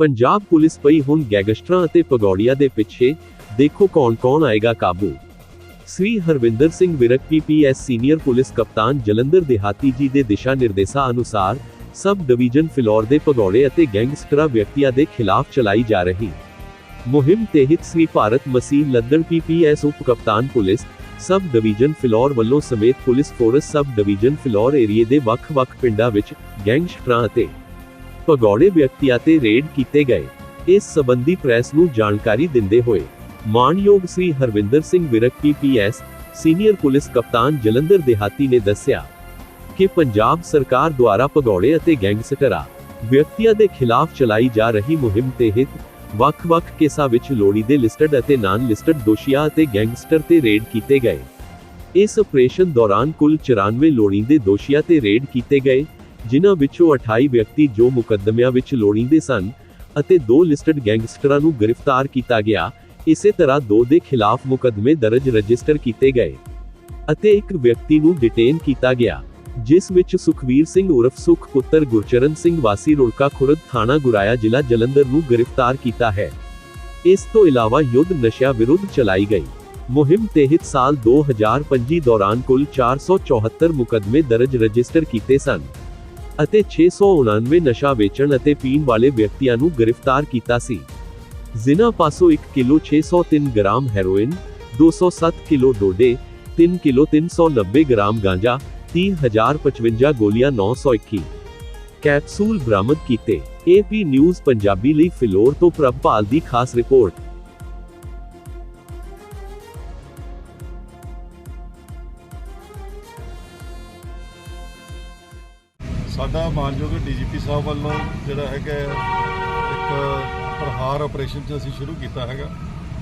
Punjab police ਪਈ ਹੁਣ ਗੈਂਗਸਟਰਾਂ ਅਤੇ ਪਗੌੜੀਆਂ ਦੇ ਪਿੱਛੇ। ਦੇਖੋ ਕੌਣ-ਕੌਣ ਆਏਗਾ ਕਾਬੂ। Shri Harvinder Singh Virk, PPS senior police ਕਪਤਾਨ ਜਲੰਧਰ ਦਿਹਾਤੀ ਜੀ ਦੇ ਦਿਸ਼ਾ ਨਿਰਦੇਸ਼ਾਂ ਅਨੁਸਾਰ ਸਬ ਡਿਵੀਜ਼ਨ ਫਿਲੌਰ ਦੇ ਪਗੌੜੇ ਅਤੇ ਗੈਂਗਸਟਰਾਂ ਵਿਅਕਤੀਆਂ ਦੇ ਖਿਲਾਫ ਚਲਾਈ ਜਾ ਰਹੀ। ਮੁਹਿੰਮ ਤਹਿਤ ਸ੍ਰੀ ਭਾਰਤ ਮਸੀਹ ਲੱਦੜ ਪੀਪੀਐਸ ਉਪ ਕਪਤਾਨ ਪੁਲਿਸ ਸਬ ਡਿਵੀਜ਼ਨ ਫਿਲੌਰ ਵੱਲੋਂ ਸਮੇਤ police force sub division Phillaur ਏਰੀਏ ਦੇ ਵੱਖ-ਵੱਖ ਪਿੰਡਾਂ ਵਿੱਚ ਗੈਂਗਸਟਰਾਂ ਅਤੇ ਭਗੌੜੇ ਵਿਅਕਤੀਆਂ ਤੇ ਰੇਡ ਕੀਤੇ ਗਏ। ਇਸ ਸਬੰਧੀ ਪ੍ਰੈਸ ਨੂੰ ਜਾਣਕਾਰੀ ਦਿੰਦੇ ਹੋਏ ਮਾਨਯੋਗ Shri Harvinder Singh Virk, PPS, senior police ਕਪਤਾਨ ਜਲੰਧਰ ਦਿਹਾਤੀ ਨੇ ਦੱਸਿਆ ਕਿ ਪੰਜਾਬ ਸਰਕਾਰ ਦੁਆਰਾ ਭਗੌੜੇ ਅਤੇ ਗੈਂਗਸਟਰਾਂ, ਵਿਅਕਤੀਆਂ ਦੇ ਖਿਲਾਫ ਚਲਾਈ ਜਾ ਰਹੀ ਮੁਹਿੰਮ ਤਹਿਤ ਵੱਖ-ਵੱਖ ਕੇਸਾਂ ਵਿੱਚ ਲੋੜੀ ਦੇ ਲਿਸਟਡ ਅਤੇ ਨਾਨ ਲਿਸਟਡ ਦੋਸ਼ੀਆਂ ਅਤੇ ਗੈਂਗਸਟਰ ਤੇ ਰੇਡ ਕੀਤੇ ਗਏ। ਇਸ ਆਪਰੇਸ਼ਨ ਦੌਰਾਨ ਕੁੱਲ 94 ਲੋੜੀਂਦੇ ਦੋਸ਼ੀਆਂ ਤੇ ਰੇਡ ਕੀਤੇ ਗਏ। ਜਿਨ੍ਹਾਂ ਵਿੱਚੋਂ 28 ਵਿਅਕਤੀ ਜੋ ਮੁਕੱਦਮਿਆਂ ਵਿੱਚ ਲੋੜੀਂਦੇ ਸਨ ਅਤੇ ਦੋ ਲਿਸਟਡ ਗੈਂਗਸਟਰਾਂ ਨੂੰ ਗ੍ਰਿਫਤਾਰ ਕੀਤਾ ਗਿਆ, ਇਸੇ ਤਰ੍ਹਾਂ ਦੋ ਦੇ ਖਿਲਾਫ ਮੁਕੱਦਮੇ ਦਰਜ ਰਜਿਸਟਰ ਕੀਤੇ ਗਏ ਅਤੇ ਇੱਕ ਵਿਅਕਤੀ ਨੂੰ ਡਿਟੇਨ ਕੀਤਾ ਗਿਆ, ਜਿਸ ਵਿੱਚ ਸੁਖਵੀਰ ਸਿੰਘ ਉਰਫ ਸੁਖ ਪੁੱਤਰ ਗੁਰਚਰਨ ਸਿੰਘ ਵਾਸੀ ਰੁੜਕਾ ਖੁਰਦ ਥਾਣਾ ਗੁਰਾਇਆ ਜ਼ਿਲ੍ਹਾ ਜਲੰਧਰ ਨੂੰ ਗ੍ਰਿਫਤਾਰ ਕੀਤਾ ਹੈ। ਇਸ ਤੋਂ ਇਲਾਵਾ ਯੁੱਧ ਨਸ਼ਿਆਂ ਵਿਰੁੱਧ ਚਲਾਈ ਗਈ। ਮੁਹਿੰਮ ਤਹਿਤ ਸਾਲ 2025 ਦੌਰਾਨ ਕੁੱਲ 474 ਮੁਕੱਦਮੇ ਦਰਜ ਰਜਿਸਟਰ ਕੀਤੇ ਸਨ। ਅਤੇ 699 ਨਸ਼ਾ ਵੇਚਣ ਅਤੇ ਪੀਣ ਵਾਲੇ ਵਿਅਕਤੀਆਂ ਨੂੰ ਗ੍ਰਿਫਤਾਰ ਕੀਤਾ ਸੀ। ਜ਼ਿਨਾ ਪਾਸੋਂ 1 ਕਿਲੋ 603 ਗ੍ਰਾਮ ਹੈਰੋਇਨ 207 ਕਿਲੋ ਡੋਡੇ 3 ਕਿਲੋ 390 ਗ੍ਰਾਮ ਗਾਂਜਾ 30055 ਗੋਲੀਆਂ 921 ਕੈਪਸੂਲ ਬਰਾਮਦ ਕੀਤੇ। ਏਪੀ ਨਿਊਜ਼ ਪੰਜਾਬੀ ਲਈ ਫਿਲੌਰ ਤੋਂ ਪ੍ਰਭਪਾਲ ਦੀ ਖਾਸ ਰਿਪੋਰਟ। ਸਾਡਾ ਮਾਨਯੋਗ ਡੀਜੀਪੀ ਸਾਹਿਬ ਵੱਲੋਂ ਜਿਹੜਾ ਹੈਗਾ ਇੱਕ ਪ੍ਰਹਾਰ ਆਪਰੇਸ਼ਨ ਚ ਅਸੀਂ ਸ਼ੁਰੂ ਕੀਤਾ ਹੈਗਾ।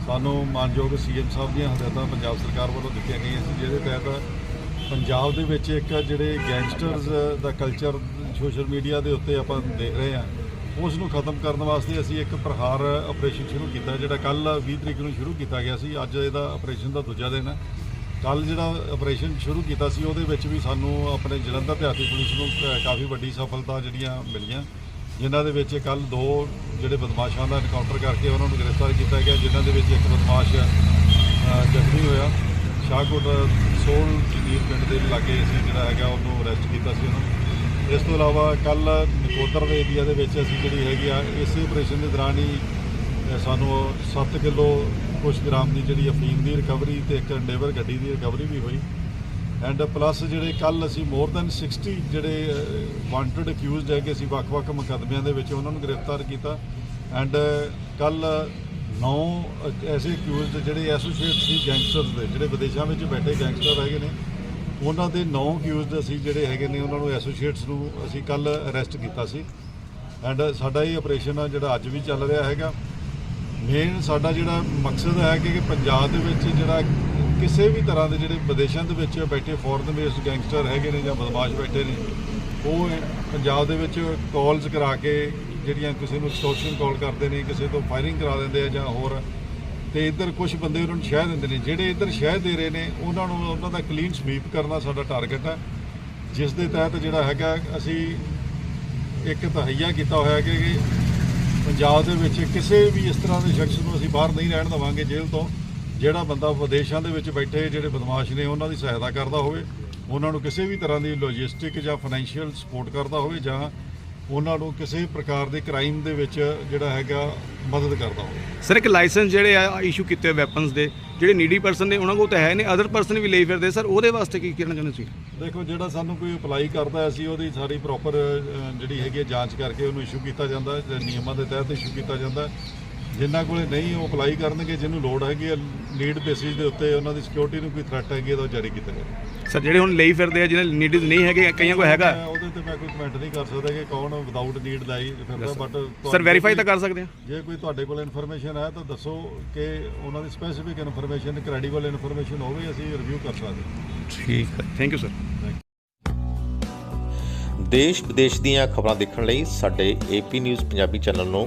ਸਾਨੂੰ ਮਾਨਯੋਗ ਸੀਐਮ ਸਾਹਿਬ ਦੀਆਂ ਹਦਾਇਤਾਂ ਪੰਜਾਬ ਸਰਕਾਰ ਵੱਲੋਂ ਦਿੱਤੀਆਂ ਗਈਆਂ ਸੀ, ਜਿਹਦੇ ਤਹਿਤ ਪੰਜਾਬ ਦੇ ਵਿੱਚ ਇੱਕ ਜਿਹੜੇ ਗੈਂਗਸਟਰਸ ਦਾ ਕਲਚਰ ਸੋਸ਼ਲ ਮੀਡੀਆ ਦੇ ਉੱਤੇ ਆਪਾਂ ਦੇਖ ਰਹੇ ਹਾਂ, ਉਸ ਨੂੰ ਖਤਮ ਕਰਨ ਵਾਸਤੇ ਅਸੀਂ ਇੱਕ ਪ੍ਰਹਾਰ ਆਪਰੇਸ਼ਨ ਸ਼ੁਰੂ ਕੀਤਾ, ਜਿਹੜਾ ਕੱਲ 20 ਤਰੀਕ ਨੂੰ ਸ਼ੁਰੂ ਕੀਤਾ ਗਿਆ ਸੀ। ਅੱਜ ਇਹਦਾ ਆਪਰੇਸ਼ਨ ਦਾ ਦੂਜਾ ਦਿਨ ਹੈ। ਕੱਲ ਜਿਹੜਾ ਆਪਰੇਸ਼ਨ ਸ਼ੁਰੂ ਕੀਤਾ ਸੀ, ਉਹਦੇ ਵਿੱਚ ਵੀ ਸਾਨੂੰ ਆਪਣੇ ਜਲੰਧਰ ਦਿਹਾਤੀ ਪੁਲਿਸ ਨੂੰ ਕਾਫੀ ਵੱਡੀ ਸਫਲਤਾ ਜਿਹੜੀਆਂ ਮਿਲੀਆਂ। ਜਿਨ੍ਹਾਂ ਦੇ ਵਿੱਚ ਕੱਲ ਦੋ ਜਿਹੜੇ ਬਦਮਾਸ਼ਾਂ ਦਾ ਐਨਕਾਊਂਟਰ ਕਰਕੇ ਉਹਨਾਂ ਨੂੰ ਗ੍ਰਿਫਤਾਰ ਕੀਤਾ ਗਿਆ, ਜਿਨ੍ਹਾਂ ਦੇ ਵਿੱਚ ਇੱਕ ਬਦਮਾਸ਼ ਜ਼ਖਮੀ ਹੋਇਆ। ਸ਼ਾਹਕੋਟ ਸੋਲ ਜਗੀਰ ਪਿੰਡ ਦੇ ਲਾਗੇ ਅਸੀਂ ਜਿਹੜਾ ਹੈਗਾ, ਉਹਨੂੰ ਅਰੈਸਟ ਕੀਤਾ ਸੀ ਉਹਨੂੰ ਇਸ ਤੋਂ ਇਲਾਵਾ ਕੱਲ ਨਕੋਦਰ ਦੇ ਏਰੀਆ ਦੇ ਵਿੱਚ ਅਸੀਂ ਜਿਹੜੀ ਹੈਗੀ ਆ, ਇਸੇ ਆਪਰੇਸ਼ਨ ਦੇ ਦੌਰਾਨ ਹੀ ਸਾਨੂੰ 7 ਕਿਲੋ ਕੁਛ ਗ੍ਰਾਮ ਦੀ ਜਿਹੜੀ ਅਫੀਮ ਦੀ ਰਿਕਵਰੀ ਤੇ ਇੱਕ ਐਂਡੇਵਰ ਗੱਡੀ ਦੀ ਰਿਕਵਰੀ ਵੀ ਹੋਈ। ਐਂਡ ਪਲੱਸ ਜਿਹੜੇ ਕੱਲ ਅਸੀਂ ਮੋਰ ਦੈਨ 60 ਜਿਹੜੇ ਵਾਂਟਡ ਅਕਿਊਜ਼ਡ ਹੈ ਕਿ ਅਸੀਂ ਵੱਖ-ਵੱਖ ਮੁਕੱਦਮਿਆਂ ਦੇ ਵਿੱਚ ਉਹਨਾਂ ਨੂੰ ਗ੍ਰਿਫਤਾਰ ਕੀਤਾ। ਐਂਡ ਕੱਲ 9 ਐਸੇ ਅਕਿਊਜ਼ਡ ਜਿਹੜੇ ਐਸੋਸੀਏਟ ਸੀ ਗੈਂਗਸਟਰਸ ਦੇ, ਜਿਹੜੇ ਵਿਦੇਸ਼ਾਂ ਵਿੱਚ ਬੈਠੇ ਗੈਂਗਸਟਰ ਹੈਗੇ ਨੇ, ਉਹਨਾਂ ਦੇ 9 ਅਕਿਊਜ਼ਡ ਅਸੀਂ ਜਿਹੜੇ ਹੈਗੇ ਨੇ, ਉਹਨਾਂ ਨੂੰ ਐਸੋਸੀਏਟਸ ਨੂੰ ਅਸੀਂ ਕੱਲ ਅਰੈਸਟ ਕੀਤਾ ਸੀ। ਐਂਡ ਸਾਡਾ ਇਹ ਆਪਰੇਸ਼ਨ ਆ ਜਿਹੜਾ ਅੱਜ ਵੀ ਚੱਲ ਰਿਹਾ ਹੈਗਾ। ਮੇਨ ਸਾਡਾ ਜਿਹੜਾ ਮਕਸਦ ਹੈ ਕਿ ਪੰਜਾਬ ਦੇ ਵਿੱਚ ਜਿਹੜਾ ਕਿਸੇ ਵੀ ਤਰ੍ਹਾਂ ਦੇ ਜਿਹੜੇ ਵਿਦੇਸ਼ਾਂ ਦੇ ਵਿੱਚ ਬੈਠੇ ਫੋਰਨ ਬੇਸਡ ਗੈਂਗਸਟਰ ਹੈਗੇ ਨੇ ਜਾਂ ਬਦਮਾਸ਼ ਬੈਠੇ ਨੇ, ਉਹ ਪੰਜਾਬ ਦੇ ਵਿੱਚ ਕਾਲਸ ਕਰਾ ਕੇ ਜਿਹੜੀਆਂ ਕਿਸੇ ਨੂੰ ਐਕਸਟੋਰਸ਼ਨ ਕਾਲ ਕਰਦੇ ਨੇ, ਕਿਸੇ ਤੋਂ ਫਾਇਰਿੰਗ ਕਰਾ ਦਿੰਦੇ ਆ ਜਾਂ ਹੋਰ, ਤੇ ਇੱਧਰ ਕੁਝ ਬੰਦੇ ਉਹਨਾਂ ਨੂੰ ਸ਼ਹਿ ਦਿੰਦੇ ਨੇ। ਜਿਹੜੇ ਇੱਧਰ ਸ਼ਹਿ ਦੇ ਰਹੇ ਨੇ, ਉਹਨਾਂ ਨੂੰ ਉਹਨਾਂ ਦਾ ਕਲੀਨ ਸਵੀਪ ਕਰਨਾ ਸਾਡਾ ਟਾਰਗੇਟ ਹੈ। ਜਿਸ ਦੇ ਤਹਿਤ ਜਿਹੜਾ ਹੈਗਾ, ਅਸੀਂ ਇੱਕ ਤਹਈਆ ਕੀਤਾ ਹੋਇਆ ਕਿ ਪੰਜਾਬ ਦੇ ਵਿੱਚ ਕਿਸੇ ਵੀ ਇਸ ਤਰ੍ਹਾਂ ਦੇ ਸ਼ਖਸ ਨੂੰ ਅਸੀਂ ਬਾਹਰ ਨਹੀਂ ਰਹਿਣ ਦੇਵਾਂਗੇ ਜੇਲ੍ਹ ਤੋਂ। ਜਿਹੜਾ ਬੰਦਾ ਵਿਦੇਸ਼ਾਂ ਦੇ ਵਿੱਚ ਬੈਠੇ ਜਿਹੜੇ ਬਦਮਾਸ਼ ਨੇ, ਉਹਨਾਂ ਦੀ ਸਹਾਇਤਾ ਕਰਦਾ ਹੋਵੇ, ਉਹਨਾਂ ਨੂੰ ਕਿਸੇ ਵੀ ਤਰ੍ਹਾਂ ਦੀ ਲੌਜਿਸਟਿਕ ਜਾਂ ਫਾਈਨੈਂਸ਼ੀਅਲ ਸਪੋਰਟ ਕਰਦਾ ਹੋਵੇ ਜਾਂ ਉਹਨਾਂ ਨੂੰ ਕਿਸੇ ਪ੍ਰਕਾਰ ਦੇ ਕ੍ਰਾਈਮ ਦੇ ਵਿੱਚ ਜਿਹੜਾ ਹੈਗਾ ਮਦਦ ਕਰਦਾ ਹੋਵੇ। ਸਰ ਇੱਕ ਲਾਇਸੈਂਸ ਜਿਹੜੇ ਆ ਇਸ਼ੂ ਕੀਤੇ ਹੋਏ ਵੈਪਨਸ ਦੇ ਜਿਹੜੇ ਨੀਡੀ ਪਰਸਨ ਨੇ ਉਹਨਾਂ ਕੋਲ ਤਾਂ ਹੈ ਨੇ ਅਦਰ ਪਰਸਨ ਵੀ ਲਈ ਫਿਰਦੇ। ਸਰ ਉਹਦੇ ਵਾਸਤੇ ਕੀ ਕਰਨਾ ਚਾਹੁੰਦੇ ਸੀ ਦੇਖੋ ਜਿਹੜਾ ਸਾਨੂੰ ਕੋਈ ਅਪਲਾਈ ਕਰਦਾ ਅਸੀਂ ਉਹਦੀ ਸਾਰੀ ਪ੍ਰੋਪਰ ਜਿਹੜੀ ਹੈਗੀ ਜਾਂਚ ਕਰਕੇ ਉਹਨੂੰ ਇਸ਼ੂ ਕੀਤਾ ਜਾਂਦਾ ਨਿਯਮਾਂ ਦੇ ਤਹਿਤ ਇਸ਼ੂ ਕੀਤਾ ਜਾਂਦਾ ਜਿਨ੍ਹਾਂ ਕੋਲੇ ਨਹੀਂ ਉਹ ਅਪਲਾਈ ਕਰਨਗੇ ਜਿਹਨੂੰ ਲੋੜ ਹੈਗੀ ਹੈ ਨੀਡ ਬੇਸਿਸ ਦੇ ਉੱਤੇ ਉਹਨਾਂ ਦੀ ਸਿਕਿਉਰਿਟੀ ਨੂੰ ਕੋਈ ਥ੍ਰੈਟ ਹੈਗੀ ਹੈ ਤਾਂ ਉਹ ਜਾਰੀ ਕੀਤਾ ਜਾਵੇ ਸਰ ਜਿਹੜੇ ਹੁਣ ਲਈ ਫਿਰਦੇ ਆ ਜਿਹਨੇ ਨੀਡ ਨਹੀਂ ਹੈਗੇ ਕਈਆਂ ਕੋਲ ਹੈਗਾ? ਮੈਂ ਉਹਦੇ ਤੇ ਮੈਂ ਕੋਈ ਕਮੈਂਟ ਨਹੀਂ ਕਰ ਸਕਦਾ ਕਿ ਕੌਣ ਵਿਦਆਊਟ ਨੀਡ ਲਾਈ ਫਿਰਦਾ ਬਟ ਸਰ ਵੈਰੀਫਾਈ ਤਾਂ ਕਰ ਸਕਦੇ ਆ। ਜੇ ਕੋਈ ਤੁਹਾਡੇ ਕੋਲ ਇਨਫੋਰਮੇਸ਼ਨ ਹੈ ਤਾਂ ਦੱਸੋ ਕਿ ਉਹਨਾਂ ਦੀ ਸਪੈਸੀਫਿਕ ਇਨਫੋਰਮੇਸ਼ਨ ਕ੍ਰੈਡੀਬਲ ਇਨਫੋਰਮੇਸ਼ਨ ਹੋਵੇ ਅਸੀਂ ਰਿਵਿਊ ਕਰ ਸਕਦੇ ਠੀਕ ਹੈ। ਥੈਂਕ ਯੂ ਸਰ ਦੇਸ਼ ਵਿਦੇਸ਼ ਦੀਆਂ ਖਬਰਾਂ ਦੇਖਣ ਲਈ ਸਾਡੇ ਏਪੀ ਨਿਊਜ਼ ਪੰਜਾਬੀ ਚੈਨਲ ਨੂੰ